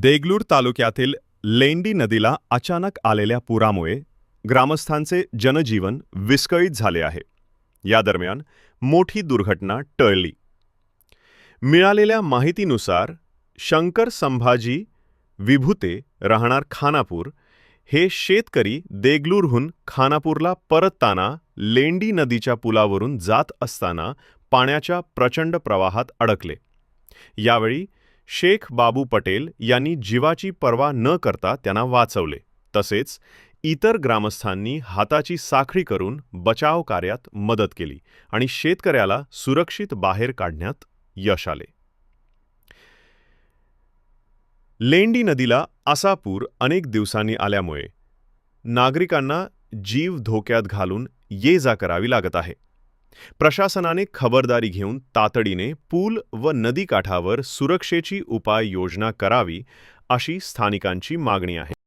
देगलूर तालुक्यातील लेंडी नदीला अचानक आलेल्या पुरामुळे ग्रामस्थांचे जनजीवन विस्कळीत झाले आहे. या दरम्यान मोठी दुर्घटना टळली. मिळालेल्या माहितीनुसार शंकर संभाजी विभुते राहणार खानापूर हे शेतकरी देगलूरहून खानापूरला परतताना लेंडी नदीच्या पुलावरून जात असताना पाण्याच्या प्रचंड प्रवाहात अडकले. यावेळी शेख बाबू पटेल यांनी जीवाची पर्वा न करता त्यांना वाचवले. तसेच इतर ग्रामस्थांनी हाताची साखळी करून बचाव कार्यात मदत केली आणि शेतकऱ्याला सुरक्षित बाहेर काढण्यात यश आले. लेंडी नदीला असा पूर अनेक दिवसांनी आल्यामुळे नागरिकांना जीव धोक्यात घालून ये जा करावी लागत आहे. प्रशासनाने खबरदारी घेऊन तातडीने पूल व नदीकाठावर सुरक्षेची उपाययोजना करावी अशी स्थानिकांची मागणी आहे.